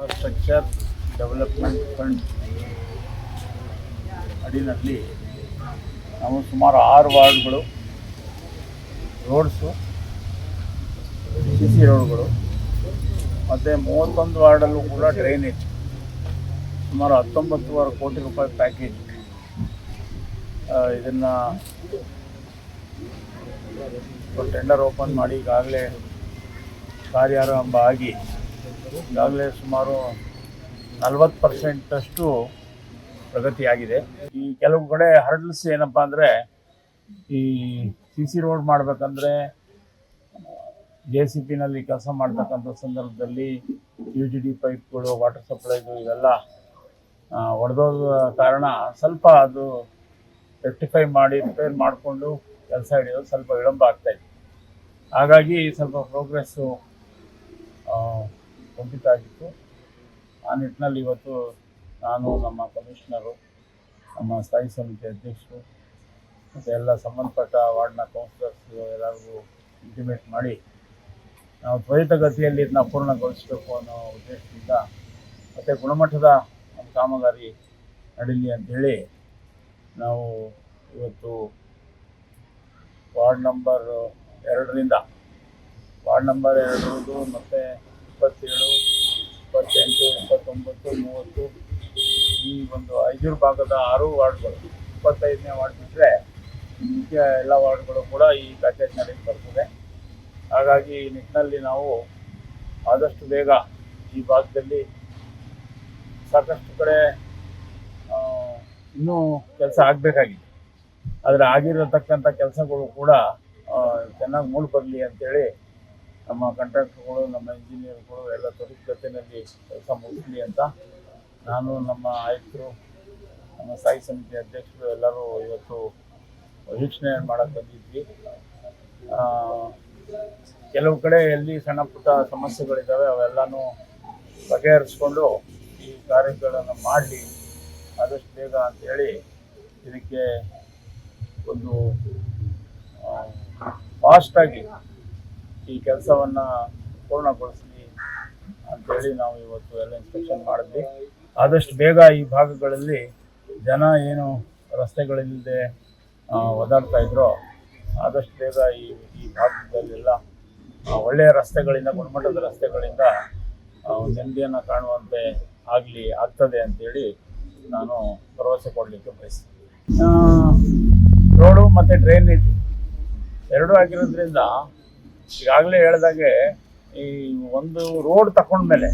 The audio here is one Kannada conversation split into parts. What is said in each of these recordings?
ಇನ್ಫ್ರಾಸ್ಟ್ರಕ್ಚರ್ ಡೆವಲಪ್ಮೆಂಟ್ ಫಂಡ್ ಅಡಿನಲ್ಲಿ ನಾವು ಸುಮಾರು ಆರು ವಾರ್ಡ್ಗಳು, ರೋಡ್ಸು, ಸಿ ಸಿ ರೋಡ್ಗಳು, ಮತ್ತು ಮೂವತ್ತೊಂದು ವಾರ್ಡಲ್ಲೂ ಕೂಡ ಡ್ರೈನೇಜ್, ಸುಮಾರು ಹತ್ತೊಂಬತ್ತುವರೆ ಕೋಟಿ ರೂಪಾಯಿ ಪ್ಯಾಕೇಜ್ ಇದನ್ನು ಟೆಂಡರ್ ಓಪನ್ ಮಾಡಿ ಈಗಾಗಲೇ ಕಾರ್ಯಾರಂಭ ಆಗಿ ಈಗಾಗಲೇ ಸುಮಾರು ನಲ್ವತ್ತು ಪರ್ಸೆಂಟಷ್ಟು ಪ್ರಗತಿಯಾಗಿದೆ. ಈ ಕೆಲವು ಕಡೆ ಹರ್ಡಲ್ಸ್ ಏನಪ್ಪ ಅಂದರೆ ಈ ಸಿ ಸಿ ರೋಡ್ ಮಾಡಬೇಕಂದ್ರೆ, ಜೆ ಸಿ ಪಿನಲ್ಲಿ ಕೆಲಸ ಮಾಡ್ತಕ್ಕಂಥ ಸಂದರ್ಭದಲ್ಲಿ ಯು ಜಿ ಡಿ ಪೈಪ್ಗಳು, ವಾಟರ್ ಸಪ್ಲೈದು ಇವೆಲ್ಲ ಒಡೆದೋದ ಕಾರಣ ಸ್ವಲ್ಪ ಅದು ರೆಕ್ಟಿಫೈ ಮಾಡಿ ರಿಪೇರ್ ಮಾಡಿಕೊಂಡು ಕೆಲಸ ಹಿಡಿಯೋದು ಸ್ವಲ್ಪ ವಿಳಂಬ ಆಗ್ತಾಯಿದೆ ಹಾಗಾಗಿ ಸ್ವಲ್ಪ ಪ್ರೋಗ್ರೆಸ್ಸು ಕುಂಠಿತ ಆಗಿತ್ತು. ಆ ನಿಟ್ಟಿನಲ್ಲಿ ಇವತ್ತು ನಾನು, ನಮ್ಮ ಕಮಿಷನರು, ನಮ್ಮ ಸ್ಥಾಯಿ ಸಮಿತಿ ಅಧ್ಯಕ್ಷರು, ಮತ್ತು ಎಲ್ಲ ಸಂಬಂಧಪಟ್ಟ ವಾರ್ಡ್ನ ಕೌನ್ಸಿಲರ್ಸ್ ಎಲ್ಲರಿಗೂ ಇಂಟಿಮೇಟ್ ಮಾಡಿ ನಾವು ತ್ವರಿತಗತಿಯಲ್ಲಿ ಇದನ್ನ ಪೂರ್ಣಗೊಳಿಸಬೇಕು ಅನ್ನೋ ಉದ್ದೇಶದಿಂದ ಮತ್ತು ಗುಣಮಟ್ಟದ ಕಾಮಗಾರಿ ನಡೀಲಿ ಅಂಥೇಳಿ ನಾವು ಇವತ್ತು ವಾರ್ಡ್ ನಂಬರ್ ಎರಡರಿಂದ ವಾರ್ಡ್ ನಂಬರ್ ಎರಡು ಮತ್ತು ಇಪ್ಪತ್ತೇಳು ಇಪ್ಪತ್ತೆಂಟು ಇಪ್ಪತ್ತೊಂಬತ್ತು ಮೂವತ್ತು, ಈ ಒಂದು ಐದೂರು ಭಾಗದ ಆರು ವಾರ್ಡ್ಗಳು. ಇಪ್ಪತ್ತೈದನೇ ವಾರ್ಡ್ ಬಿಟ್ಟರೆ ಮುಖ್ಯ ಎಲ್ಲ ವಾರ್ಡ್ಗಳು ಕೂಡ ಈ ಪ್ಯಾಕೇಜ್ ನಡೀಲಿ ಬರ್ತದೆ. ಹಾಗಾಗಿ ಈ ನಿಟ್ಟಿನಲ್ಲಿ ನಾವು ಆದಷ್ಟು ಬೇಗ ಈ ಭಾಗದಲ್ಲಿ ಸಾಕಷ್ಟು ಕಡೆ ಇನ್ನೂ ಕೆಲಸ ಆಗಬೇಕಾಗಿದೆ. ಆದರೆ ಆಗಿರತಕ್ಕಂಥ ಕೆಲಸಗಳು ಕೂಡ ಚೆನ್ನಾಗಿ ಮೂಡಿ ಬರಲಿ ಅಂತೇಳಿ ನಮ್ಮ ಕಾಂಟ್ರಾಕ್ಟರ್ಗಳು ನಮ್ಮ ಇಂಜಿನಿಯರ್ಗಳು ಎಲ್ಲ ತ್ವರಿತಗತಿಯಲ್ಲಿ ಕೆಲಸ ಮುಗಿಸಲಿ ಅಂತ ನಾನು ನಮ್ಮ ಆಯುಕ್ತರು, ನಮ್ಮ ಸ್ಥಾಯಿ ಸಮಿತಿ ಅಧ್ಯಕ್ಷರು ಎಲ್ಲರೂ ಇವತ್ತು ವೀಕ್ಷಣೆ ಮಾಡಕ್ಕೆ ಬಂದಿದ್ವಿ. ಕೆಲವು ಕಡೆ ಎಲ್ಲಿ ಸಣ್ಣ ಪುಟ್ಟ ಸಮಸ್ಯೆಗಳಿದ್ದಾವೆ ಅವೆಲ್ಲನೂ ಬಗೆಹರಿಸ್ಕೊಂಡು ಈ ಕಾರ್ಯಗಳನ್ನು ಮಾಡಲಿ, ಆದಷ್ಟು ಬೇಗ ಅಂತೇಳಿ ಇದಕ್ಕೆ ಒಂದು ಫಾಸ್ಟಾಗಿ ಈ ಕೆಲಸವನ್ನು ಪೂರ್ಣಗೊಳಿಸಲಿ ಅಂತೇಳಿ ನಾವು ಇವತ್ತು ಎಲ್ಲ ಇನ್ಸ್ಪೆಕ್ಷನ್ ಮಾಡಿದ್ವಿ. ಆದಷ್ಟು ಬೇಗ ಈ ಭಾಗಗಳಲ್ಲಿ ಜನ ಏನು ರಸ್ತೆಗಳಿಲ್ಲದೆ ಒದಾಡ್ತಾ ಇದ್ರೋ, ಆದಷ್ಟು ಬೇಗ ಈ ಈ ಭಾಗದಲ್ಲೆಲ್ಲ ಒಳ್ಳೆಯ ರಸ್ತೆಗಳಿಂದ, ಗುಣಮಟ್ಟದ ರಸ್ತೆಗಳಿಂದ ನೆಮ್ಮದಿಯನ್ನು ಕಾಣುವಂತೆ ಆಗಲಿ, ಆಗ್ತದೆ ಅಂತೇಳಿ ನಾನು ಭರವಸೆ ಕೊಡಲಿಕ್ಕೆ ಬಯಸ್ತೀನಿ. ರೋಡು ಮತ್ತು ಡ್ರೈನೇಜು ಎರಡೂ ಆಗಿರೋದ್ರಿಂದ ಈಗಾಗಲೇ ಹೇಳ್ದಾಗೆ ಈ ಒಂದು ರೋಡ್ ತಗೊಂಡ್ಮೇಲೆ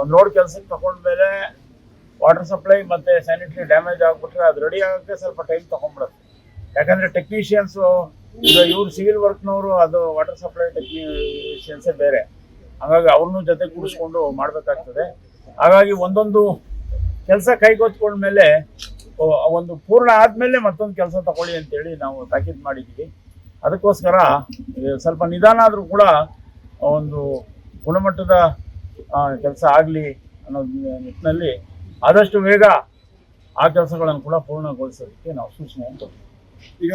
ಒಂದು ರೋಡ್ ಕೆಲಸಕ್ಕೆ ತಗೊಂಡ್ಮೇಲೆ ವಾಟರ್ ಸಪ್ಲೈ ಮತ್ತು ಸ್ಯಾನಿಟರಿ ಡ್ಯಾಮೇಜ್ ಆಗಿಬಿಟ್ರೆ ಅದು ರೆಡಿ ಆಗೋಕ್ಕೆ ಸ್ವಲ್ಪ ಟೈಮ್ ತೊಗೊಂಡ್ಬಿಡುತ್ತೆ. ಯಾಕಂದರೆ ಟೆಕ್ನಿಷಿಯನ್ಸು ಈಗ ಇವ್ರು ಸಿವಿಲ್ ವರ್ಕ್ನವರು ಅದು ವಾಟರ್ ಸಪ್ಲೈ ಟೆಕ್ನಿಷಿಯನ್ಸೇ ಬೇರೆ. ಹಾಗಾಗಿ ಅವ್ರನ್ನೂ ಜೊತೆ ಕೂಡಿಸ್ಕೊಂಡು ಮಾಡಬೇಕಾಗ್ತದೆ. ಹಾಗಾಗಿ ಒಂದೊಂದು ಕೆಲಸ ಕೈಗೊತ್ಕೊಂಡ್ಮೇಲೆ ಒಂದು ಪೂರ್ಣ ಆದಮೇಲೆ ಮತ್ತೊಂದು ಕೆಲಸ ತಗೊಳ್ಳಿ ಅಂತೇಳಿ ನಾವು ತಾಕೀತು ಮಾಡಿದ್ದೀವಿ. ಅದಕ್ಕೋಸ್ಕರ ಸ್ವಲ್ಪ ನಿಧಾನ ಆದರೂ ಕೂಡ ಒಂದು ಗುಣಮಟ್ಟದ ಕೆಲಸ ಆಗಲಿ ಅನ್ನೋ ನಿಟ್ಟಿನಲ್ಲಿ ಆದಷ್ಟು ಬೇಗ ಆ ಕೆಲಸಗಳನ್ನು ಕೂಡ ಪೂರ್ಣಗೊಳಿಸೋದಕ್ಕೆ ನಾವು ಸೂಚನೆ ಕೊಡ್ತೀವಿ. ಈಗ